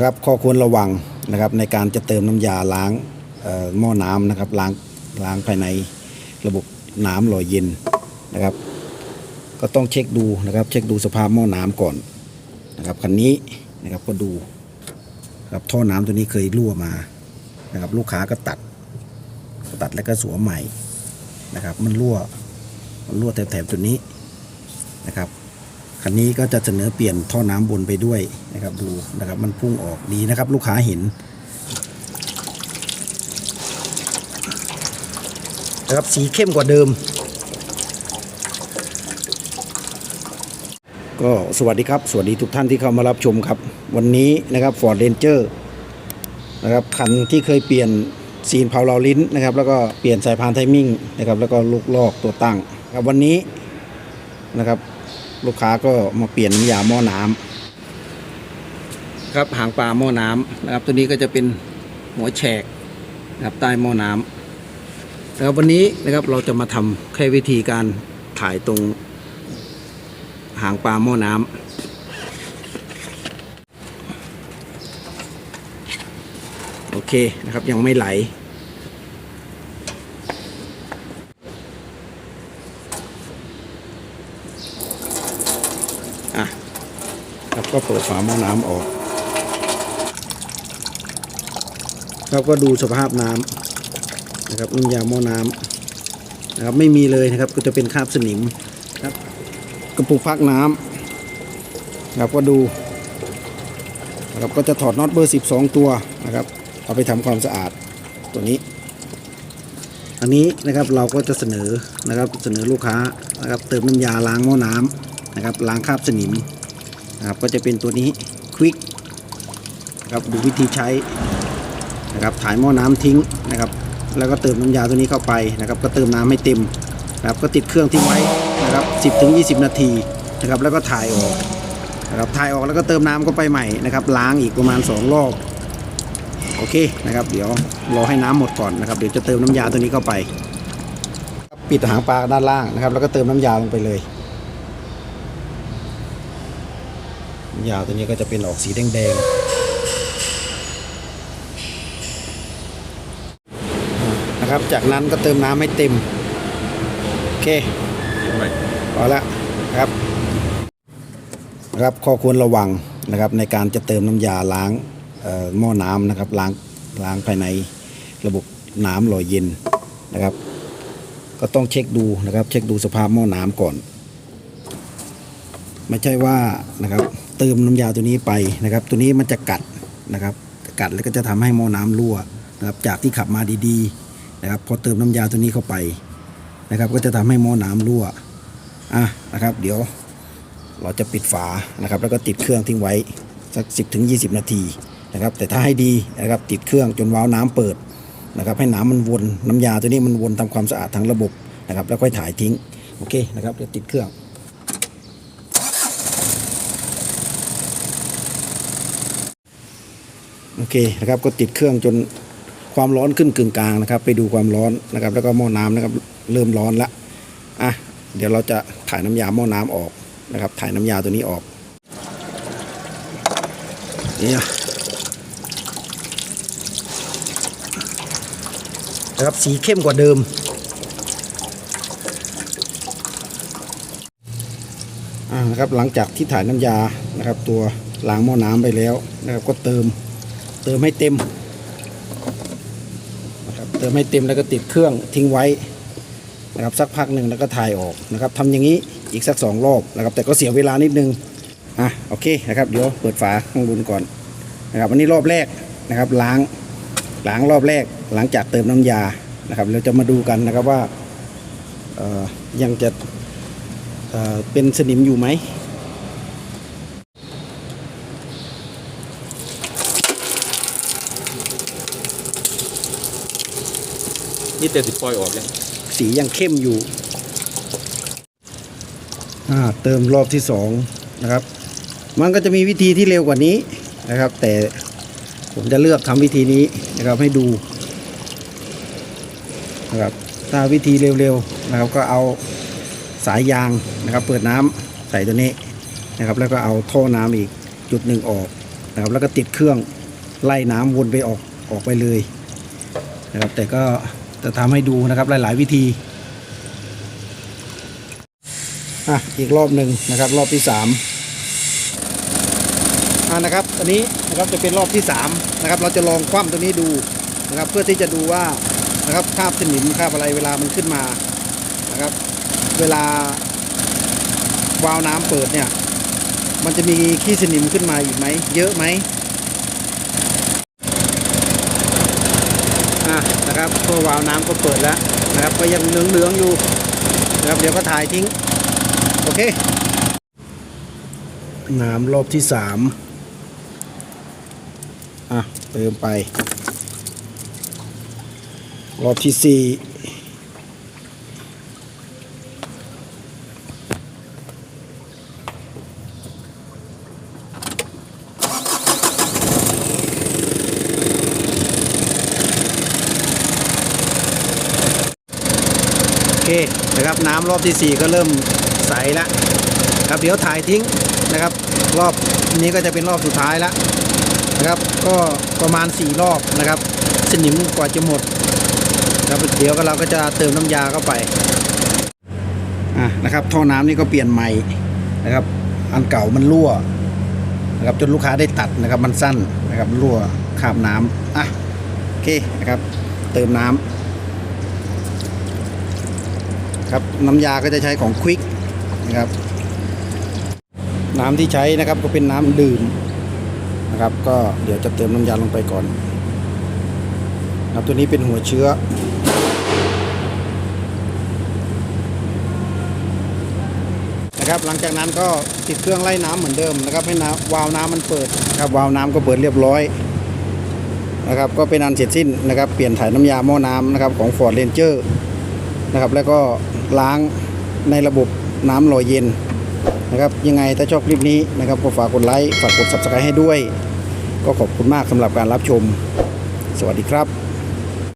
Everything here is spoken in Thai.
นะครับข้อควรระวังนะครับในการจะเติมน้ำยาล้างหม้อน้ำนะครับล้างล้างภายในระบบน้ำหล่อเย็นนะครับ ก็ต้องเช็คดูนะครับ เช็คดูสภาพหม้อน้ำก่อนนะครับคันนี้นะครับก็ดูครับท่อน้ำตัวนี้เคยรั่วมานะครับ ลูกค้าก็ตัด ตัดแล้วก็สวมใหม่นะครับ มันรั่วมันรั่วแถบๆตัวนี้นะครับ คันนี้ก็จะเสนอเปลี่ยนท่อน้ำบนไปด้วยนะครับดูนะครับมันพุ่งออกดีนะครับ ลูกค้าเห็นนะครับสีเข้มกว่าเดิม ก็สวัสดีครับ สวัสดีทุกท่านที่เข้ามารับชมครับ วันนี้นะครับ Ford Ranger นะครับคันที่เคยเปลี่ยนซีนเพาเราลิ้นนะครับ แล้วก็เปลี่ยนสายพานไทมิ่งนะครับ แล้วก็ลูกลอกตัวตั้งครับวันนี้นะครับ ลูกค้าก็มาเปลี่ยนน้ำยาหม้อน้ำครับหางปลาหม้อน้ำนะครับ ตัวนี้ก็จะเป็นหัวแฉกนะครับใต้หม้อน้ำนะครับวันนี้นะครับเราจะมาทำแค่วิธีการถ่ายตรงหางปลาหม้อน้ำโอเคนะครับยังไม่ไหล อะครับ ก็เปิดฝาหม้อน้ำออกครับก็ดูสภาพน้ำนะครับน้ำยาหม้อน้ำนะครับไม่มีเลยนะครับก็จะเป็นคราบสนิมครับกระปุกพักน้ำนะครับก็ดูนะครับก็จะถอดน็อตเบอร์ 12 ตัวนะครับ เอาไปทำความสะอาดตัวนี้ อันนี้นะครับเราก็จะเสนอนะครับเสนอลูกค้านะครับเติมน้ำยาล้างหม้อน้ำนะครับล้างคราบสนิม นะครับก็จะเป็นตัวนี้ควิกนะครับดูวิธีใช้นะครับถ่ายหม้อน้ำทิ้งนะครับ แล้วก็เติมน้ำยาตัวนี้เข้าไปนะครับ ก็เติมน้ำให้เต็มนะครับก็ติดเครื่องทิ้งไว้นะครับ 10ถึง20 นาทีนะครับ แล้วก็ถ่ายออกนะครับถ่ายออกแล้วก็เติมน้ำเข้าไปใหม่นะครับ ล้างอีกประมาณ 2 รอบโอเคนะครับ เดี๋ยวรอให้น้ำหมดก่อนนะครับเดี๋ยวจะเติมน้ำยาตัวนี้เข้าไป ปิดหางปลาด้านล่างนะครับ แล้วก็เติมน้ำยาลงไปเลยน้ำ ยาตัวนี้ก็จะเป็นออกสีแดงๆนะครับ จากนั้นก็เติมน้ำให้เต็ม โอเคพอละครับครับข้อควรระวังนะครับในการจะเติมน้ำยาล้างหม้อน้ำนะครับล้างล้างภายในระบบน้ำหล่อเย็นนะครับ ก็ต้องเช็คดูนะครับ เช็คดูสภาพหม้อน้ำก่อน ไม่ใช่ว่านะครับ เติมน้ำยาตัวนี้ไปนะครับ ตัวนี้มันจะกัดนะครับ กัดแล้วก็จะทำให้หม้อน้ำรั่วนะครับ จากที่ขับมาดีๆนะครับ พอเติมน้ำยาตัวนี้เข้าไปนะครับ ก็จะทำให้หม้อน้ำรั่วอะนะครับ เดี๋ยวเราจะปิดฝานะครับ แล้วก็ติดเครื่องทิ้งไว้สัก 10ถึง20 นาทีนะครับ แต่ถ้าให้ดีนะครับติดเครื่องจนวาล์วน้ำเปิดนะครับ ให้น้ำมันวนน้ำยาตัวนี้มันวนทำความสะอาดทั้งระบบนะครับ แล้วค่อยถ่ายทิ้งโอเคนะครับเดี๋ยวติดเครื่อง โอเคนะครับก็ติดเครื่องจนความร้อนขึ้นกึ่งกลางนะครับ ไปดูความร้อนนะครับ แล้วก็หม้อน้ำนะครับเริ่มร้อนแล้วอะเดี๋ยวเราจะถ่ายน้ำยาหม้อน้ำออกนะครับ ถ่ายน้ำยาตัวนี้ออกเนี่ยนะครับสีเข้มกว่าเดิมอ่านะครับหลังจากที่ถ่ายน้ำยานะครับ ตัวล้างหม้อน้ำไปแล้วนะครับก็เติม ติมให้เต็มนะครับเติมให้เต็มแล้วก็ติดเครื่องทิ้งไว้นะครับสักพักหนึ่งแล้วก็ถ่ายออกนะครับทำอย่างนี้อีกสักสองรอบนะครับแต่ก็เสียเวลานิดนึงอะโอเคนะครับเดี๋ยวเปิดฝาข้างบนก่อนนะครับอันนี้รอบแรกนะครับล้างล้างรอบแรกหลังจากเติมน้ำยานะครับเราจะมาดูกันนะครับว่ายังจะเป็นสนิมอยู่ไหม นี่แต่สิปล่อยออกยังสียังเข้มอยู่อ่าเติมรอบที่สองนะครับ มันก็จะมีวิธีที่เร็วกว่านี้นะครับ แต่ผมจะเลือกทำวิธีนี้นะครับให้ดูนะครับถ้าวิธีเร็วๆนะครับก็เอาสายยางนะครับ เปิดน้ำใส่ตัวนี้นะครับ แล้วก็เอาท่อน้ำอีกจุดหนึ่งออกนะครับ แล้วก็ติดเครื่องไล่น้ำวนไปออกออกไปเลยนะครับ แต่ก็ จะทำให้ดูนะครับหลาย ๆ วิธีอะอีกรอบหนึ่งนะครับรอบที่สามอ่านะครับอันนี้นะครับจะเป็นรอบที่สามนะครับเราจะลองคว่ำตัวนี้ดูนะครับเพื่อที่จะดูว่านะครับคราบสนิมคราบอะไรเวลามันขึ้นมานะครับ เวลาวาล์วน้ำเปิดเนี่ยมันจะมีขี้สนิมขึ้นมาอีกไหมเยอะไหมอะ นะครับก็วาล์วน้ำก็เปิดแล้วนะครับ ก็ยังเหลืองๆอยู่นะครับ เดี๋ยวก็ถ่ายทิ้ง โอเค น้ำรอบที่สามอะเติมไป รอบที่สี่ เคนะครับน้ำรอบที่ 4 ก็เริ่มใสแล้วครับเดี๋ยวถ่ายทิ้งนะครับ รอบนี้ก็จะเป็นรอบสุดท้ายแล้วนะครับก็ประมาณ 4 รอบนะครับสนิมกว่าจะหมดครับเดี๋ยวก็เราก็จะเติมน้ำยาเข้าไปอะนะครับท่อน้ำนี่ก็เปลี่ยนใหม่นะครับ อันเก่ามันรั่วนะครับจนลูกค้าได้ตัดนะครับมันสั้นนะครับรั่วคาบน้ำอะโอเคนะครับเติมน้ำ ครับน้ำยาก็จะใช้ของควิกนะครับน้ำที่ใช้นะครับก็เป็นน้ำดื่มนะครับ ก็เดี๋ยวจะเติมน้ำยาลงไปก่อนนะครับตัวนี้เป็นหัวเชื้อนะครับหลังจากนั้นก็ติดเครื่องไล่น้ำเหมือนเดิมนะครับ ให้น้ำวาล์วน้ำมันเปิดนะครับวาล์วน้ำก็เปิดเรียบร้อยนะครับ ก็เป็นอันเสร็จสิ้นนะครับ เปลี่ยนถ่ายน้ำยาหม้อน้ำนะครับของ Ford Ranger นะครับ แล้วก็ล้างในระบบน้ำหล่อเย็นนะครับ ยังไงถ้าชอบคลิปนี้นะครับก็ฝากกดไลค์ฝากกด subscribe ให้ด้วย ก็ขอบคุณมากสำหรับการรับชม สวัสดีครับ